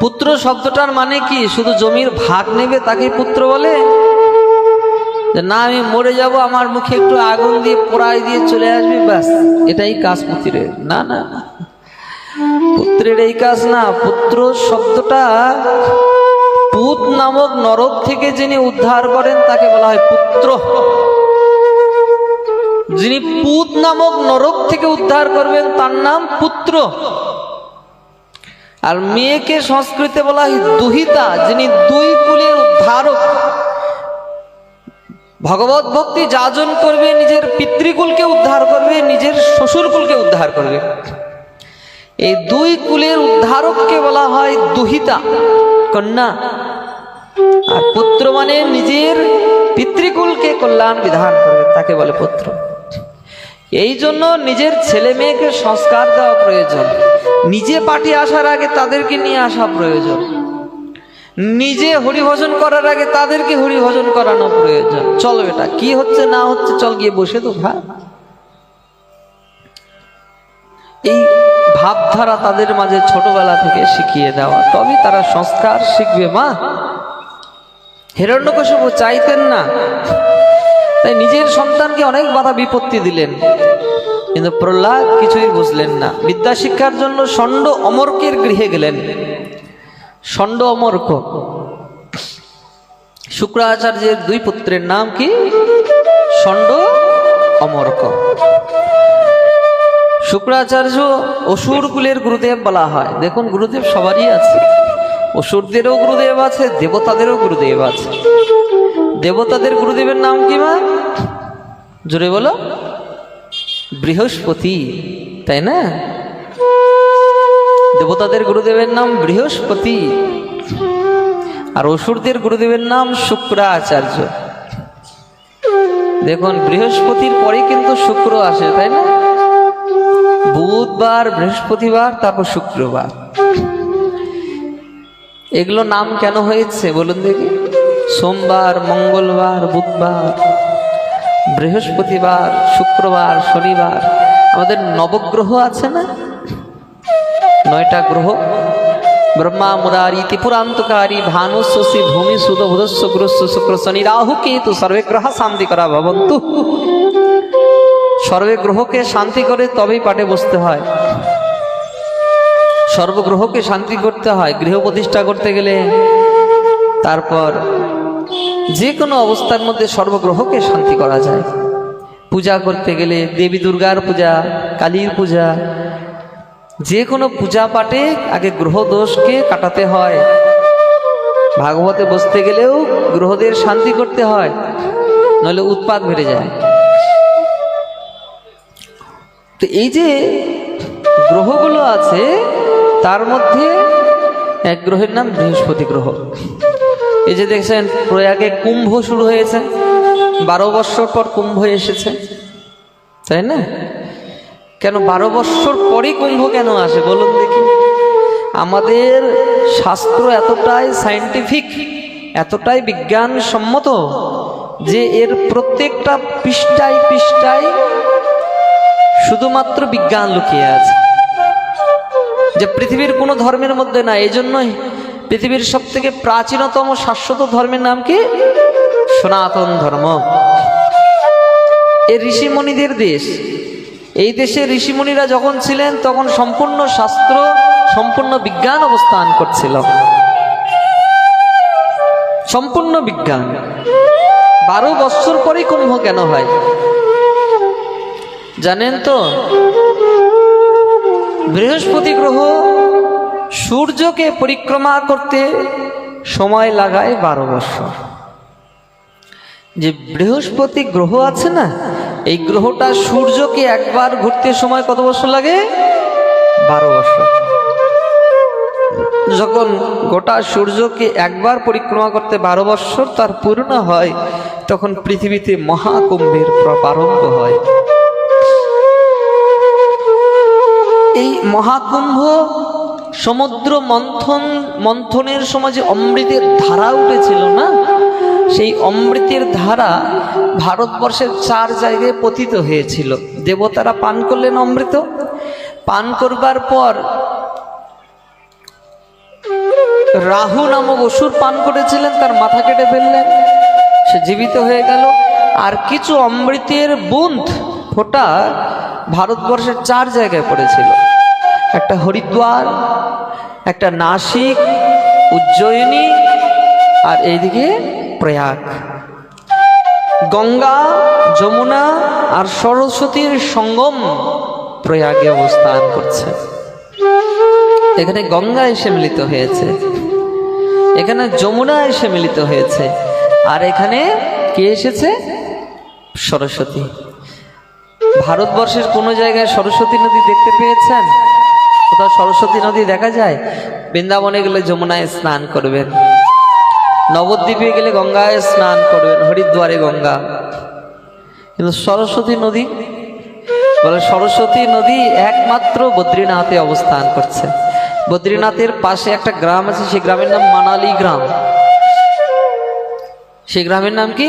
পুত্র শব্দটার মানে কি? শুধু জমির ভাগ নেবে তাকে পুত্র বলে? না, আমি মরে যাব, আমার মুখে একটু আগুন দিয়ে পোড়াই দিয়ে চলে আসবি, ব্যাস। এটাই কাজ পুত্রের। না না না। পুত্রের এই কাজ না। পুত্র শব্দটা পুত নামক নরক থেকে যিনি উদ্ধার করেন, তাকে বলা হয় পুত্র। যিনি পুত নামক নরক থেকে উদ্ধার করবেন, তার নাম পুত্র। আর মেয়েকে সংস্কৃতে বলা হয় দুহিতা, যিনি দুই কুলের উদ্ধারক। ভগবত ভক্তি যাজন করবে, নিজের পিতৃকুলকে উদ্ধার করবে, নিজের শ্বশুরকুলকে উদ্ধার করবে। এই দুই কুলের উদ্ধারককে বলা হয় দুহিতা, কন্যা। আর পুত্র মানে নিজের পিতৃকুলকে কল্যাণ বিধান করবে, তাকে বলে পুত্র। এই জন্য নিজের ছেলে মেয়েকে সংস্কার দেওয়া প্রয়োজন। নিজে পাঠে আসার আগে তাদেরকে নিয়ে আসা প্রয়োজন। নিজে হরিভজন করার আগে তাদেরকে হরিভজন করানো প্রয়োজন। চল বেটা কি হচ্ছে না হচ্ছে চল গিয়ে বসে তো ভাই। এই ভাবধারা তাদের মাঝে ছোটবেলা থেকে শিখিয়ে দেওয়া। তবে তারা সংস্কার শিখবে মা। হিরণ্যকশিপু, চাইতেন না। তাই নিজের সন্তানকে অনেক বাধা বিপত্তি দিলেন। কিন্তু প্রহ্লাদ কিছুই বুঝলেন না। বিদ্যা শিক্ষার জন্য ষণ্ড অমরকের গৃহে গেলেন। ষণ্ড অমরক। শুক্রাচার্যের দুই পুত্রের নাম কি? ষণ্ড অমরক। শুক্রাচার্য অসুর কুলের গুরুদেব বলা হয়। দেখুন, গুরুদেব সবারই আছে। অসুরদেরও গুরুদেব আছে, দেবতাদেরও গুরুদেব আছে। দেবতাদের গুরুদেবের নাম কি মা জোরে বলো। বৃহস্পতি, তাই না? দেবতাদের গুরুদেবের নাম বৃহস্পতি। আর অসুরদের গুরুদেবের নাম শুক্রাচার্য। দেখুন, বৃহস্পতির পরে কিন্তু শুক্র আসে, তাই না? বুধবার, বৃহস্পতিবার, তারপর শুক্রবার। এগুলো নাম কেন হয়েছে, বলুন দেখি। সোমবার, মঙ্গলবার, বুধবার, বৃহস্পতিবার, শুক্রবার, শনিবার। আমাদের নবগ্রহ আছে না? নয়টা গ্রহ। ব্রহ্মা মুরারি ত্রিপুরান্তকারী, ভানু, শশী, ভূমি, সুদ বুধস্ব গুরুস্ব শুক্র, শনি, রাহু, কেতু সর্বে গ্রহ শান্তি করা ভবন্তু। সর্বে গ্রহকে শান্তি করে তবেই পাঠে বসতে হয়। সর্বগ্রহকে শান্তি করতে হয়। গৃহ প্রতিষ্ঠা করতে গেলে তারপর যে কোনো অবস্থার মধ্যে সর্বগ্রহকে শান্তি করা যায়। পূজা করতে গেলে দেবী দুর্গার পূজা, কালীর পূজা, যে কোনো পূজা পাঠে আগে গ্রহ দোষকে কাটাতে হয়। ভাগবতে বসতে গেলেও গ্রহদের শান্তি করতে হয়, নইলে উৎপাদ বেড়ে যায়। তো এই যে গ্রহগুলো আছে, তার মধ্যে এক গ্রহের নাম বৃহস্পতি গ্রহ। এই যে দেখছেন, প্রয়াগে কুম্ভ শুরু হয়েছে। বারো বৎসর পর কুম্ভ এসেছে। তাই না? কেন বারো বৎসর পরই কুম্ভ কেন আসে বলুন দেখি। আমাদের শাস্ত্র এতটাই সায়েন্টিফিক এতটাই বিজ্ঞানসম্মত যে এর প্রত্যেকটা পৃষ্ঠায় পৃষ্ঠায় শুধুমাত্র বিজ্ঞান লুকিয়ে আছে। যে পৃথিবীর কোনো ধর্মের মধ্যে না এই জন্যই পৃথিবীর সব থেকে প্রাচীনতম শাশ্বত ধর্মের নাম কি? সনাতন ধর্ম। এ ঋষিমণিদের দেশ। এই দেশে ঋষিমণিরা যখন ছিলেন, তখন সম্পূর্ণ শাস্ত্র, সম্পূর্ণ বিজ্ঞান অবস্থান করছিল। সম্পূর্ণ বিজ্ঞান। বারো বৎসর পরেই কুম্ভ কেন হয়? জানেন তো? বৃহস্পতি গ্রহ সূর্যকে পরিক্রমা করতে সময় লাগায় বারো বৎসর যে বৃহস্পতি গ্রহ আছে না, এই গ্রহটা সূর্যকে একবার ঘুরতে সময় কত বছর লাগে? বারো বছর। যখন গোটা সূর্যকে একবার পরিক্রমা করতে বারো বৎসর তার পূর্ণ হয়, তখন পৃথিবীতে মহাকুম্ভের প্রারম্ভ হয়। এই মহাকুম্ভ সমুদ্র মন্থন মন্থনের সময় যে অমৃতের ধারা উঠেছিল না, সেই অমৃতের ধারা ভারতবর্ষের চার জায়গায় পতিত হয়েছিল। দেবতারা পান করলেন অমৃত। পান করবার পর রাহু নামক অসুর পান করেছিলেন, তার মাথা কেটে ফেললেন। সে জীবিত হয়ে গেল। আর কিছু অমৃতের বুন্দ ফোঁটা ভারতবর্ষের চার জায়গায় পড়েছিল। একটা হরিদ্বার, একটা নাসিক, উজ্জয়িনী আর এইদিকে প্রয়াগ। গঙ্গা, যমুনা আর সরস্বতীর সঙ্গম প্রয়াগে অবস্থান করছে। এখানে গঙ্গা এসে মিলিত হয়েছে, এখানে যমুনা এসে মিলিত হয়েছে, আর এখানে কে এসেছে? সরস্বতী। ভারতবর্ষের কোনো জায়গায় সরস্বতী নদী দেখতে পেয়েছেন? কোথাও সরস্বতী নদী দেখা যায়? বৃন্দাবনে গেলে যমুনায় স্নান করবেন। নবদ্বীপে গেলে গঙ্গায় স্নান করবেন, হরিদ্বারে গঙ্গা। কিন্তু সরস্বতী নদী? বলে সরস্বতী নদী একমাত্র বদ্রীনাথে অবস্থান করছে। বদ্রীনাথের পাশে একটা গ্রাম আছে, সেই গ্রামের নাম মানালি গ্রাম। সেই গ্রামের নাম কি?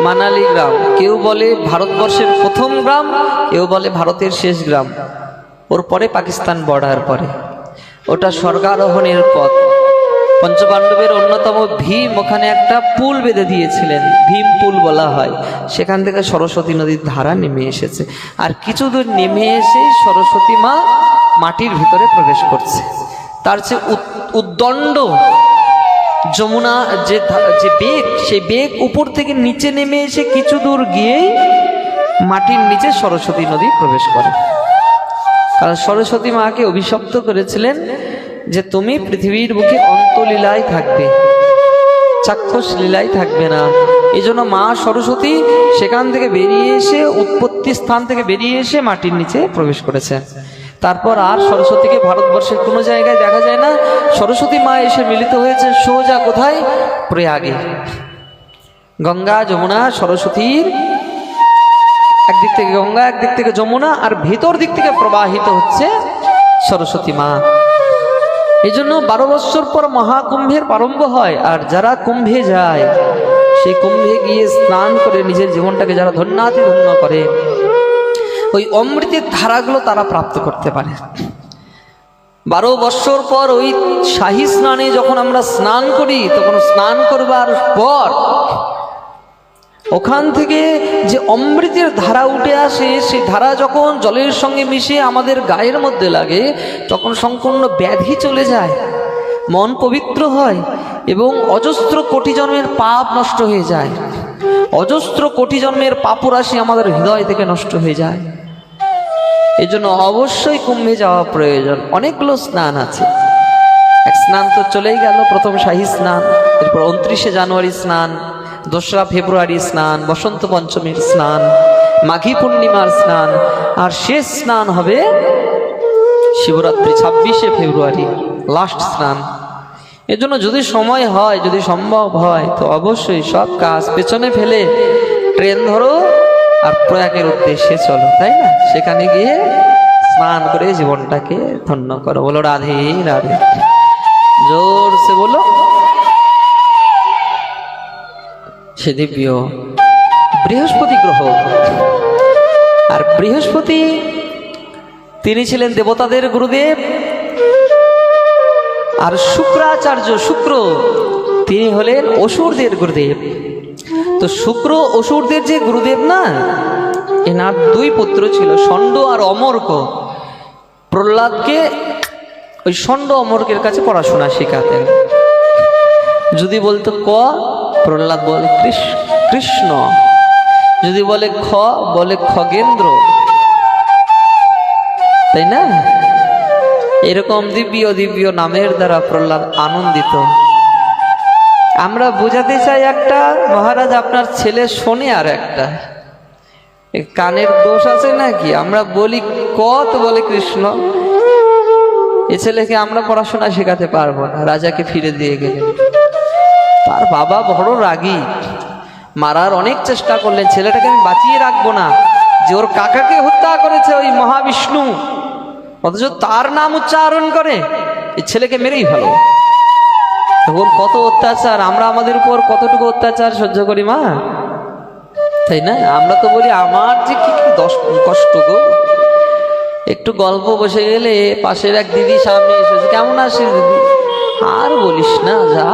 মানালি গ্রাম। কেউ বলে ভারতবর্ষের প্রথম গ্রাম, কেউ বলে ভারতের শেষ গ্রাম। ওর পরে পাকিস্তান বর্ডার পরে। ওটা স্বর্গারোহণের পথ। পঞ্চপাণ্ডবের অন্যতম ভীম ওখানে একটা পুল বেঁধে দিয়েছিলেন। ভীম পুল বলা হয়। সেখান থেকে সরস্বতী নদীর ধারা নেমে এসেছে। আর কিছু দূর নেমে এসে সরস্বতী মা মাটির ভিতরে প্রবেশ করছে। তার যে উদ- উদ্দণ্ড যমুনা, যে যে বেগ, সেই বেগ উপর থেকে নিচে নেমে এসে কিছু দূর গিয়েই মাটির নিচে সরস্বতী নদী প্রবেশ করে। কারণ সরস্বতী মাকে অভিশপ্ত করেছিলেন যে তুমি পৃথিবীর বুকে অন্তলীলায় থাকবে। চাক্ষুষ লীলায় থাকবে না। এই জন্য মা সরস্বতী সেখান থেকে বেরিয়ে এসে, উৎপত্তি স্থান থেকে বেরিয়ে এসে মাটির নিচে প্রবেশ করেছে। তারপর আর সরস্বতীকে ভারতবর্ষের কোনো জায়গায় দেখা যায় না। সরস্বতী মা এসে মিলিত হয়েছে, সোজা কোথায়? প্রয়াগে। গঙ্গা, যমুনা, সরস্বতীর একদিক থেকে গঙ্গা, একদিক থেকে যমুনা, আর ভিতর দিক থেকে প্রবাহিত হচ্ছে সরস্বতী মা। এই জন্য বারো বৎসর পর মহাকুম্ভের প্রারম্ভ হয়, আর যারা কুম্ভে যায়, সেই কুম্ভে গিয়ে স্নান করে নিজের জীবনটাকে যারা ধন্যাতি ধন্য করে, ওই অমৃতের ধারাগুলো তারা প্রাপ্ত করতে পারে। বারো বৎসর পর ওই শাহী স্নানে যখন আমরা স্নান করি, তখন স্নান করবার পর ওখান থেকে যে অমৃতের ধারা উঠে আসে সেই ধারা যখন জলের সঙ্গে মিশে আমাদের গায়ের মধ্যে লাগে, তখন সম্পূর্ণ ব্যাধি চলে যায়, মন পবিত্র হয় এবং অজস্র কোটি জন্মের পাপ নষ্ট হয়ে যায়। অজস্র কোটি জন্মের পাপরাশি আমাদের হৃদয় থেকে নষ্ট হয়ে যায়। এই জন্য অবশ্যই কুম্ভে যাওয়া প্রয়োজন। অনেকগুলো স্নান আছে। এক স্নান তো চলেই গেল, প্রথম শাহী স্নান, এরপর উনত্রিশে জানুয়ারি স্নান। দোসরা ফেব্রুয়ারি স্নান, বসন্ত পঞ্চমীর স্নান, মাঘী পূর্ণিমার স্নান, আর শেষ স্নান হবে শিবরাত্রি, ছাব্বিশে ফেব্রুয়ারি, লাস্ট স্নান। এজন্য যদি সময় হয়, যদি সম্ভব হয়, তো অবশ্যই সব কাজ পেছনে ফেলে ট্রেন ধরো আর প্রয়াগের উদ্দেশ্যে চলো, তাই না? সেখানে গিয়ে স্নান করে জীবনটাকে ধন্য করো। বলো রাধে রাধে। জোর সে বলো। সে দিব্য বৃহস্পতি গ্রহ। আর বৃহস্পতি, তিনি ছিলেন দেবতাদের গুরুদেব, আর শুক্রাচার্য শুক্র, তিনি হলেন অসুরদের গুরুদেব। তো শুক্র, অসুরদের যে গুরুদেব না, এনার দুই পুত্র ছিল, ষণ্ড আর অমর্ক। প্রহ্লাদকে ওই ষণ্ড অমর্কের কাছে পড়াশোনা শেখাতেন। যদি বলতো ক প্রহ্লাদ বলে কৃষ- কৃষ্ণ। যদি বলে খ, বলে খগেন্দ্র। তাই না? এরকম দিব্য দিব্য নামের দ্বারা প্রহ্লাদ আনন্দিত। আমরা বোঝাতে চাই একটা, মহারাজ আপনার ছেলে শোনে আর একটা। কানের দোষ আছে নাকি? আমরা বলি কত বলে কৃষ্ণ। এ ছেলেকে আমরা পড়াশোনা শেখাতে পারব না, রাজাকে ফিরে দিয়ে গেলেন তার বাবা বড় রাগী। মারার অনেক চেষ্টা করলেন, ছেলেটাকে আমি বাঁচিয়ে রাখব না। যে ওর কাকাকে হত্যা করেছে ওই মহাবিষ্ণু। অথচ তার নাম উচ্চারণ করে, এই ছেলেকে মেরেই ভালো ওর কত অত্যাচার, আমরা আমাদের উপর কতটুকু অত্যাচার সহ্য করি, মা? তাই না? আমরা তো বলি, আমার যে কি দশ, কষ্ট গো। একটু গল্প বসে গেলে পাশের এক দিদি সামনে এসেছে, কেমন আছিস দিদি? আর বলিস না, যা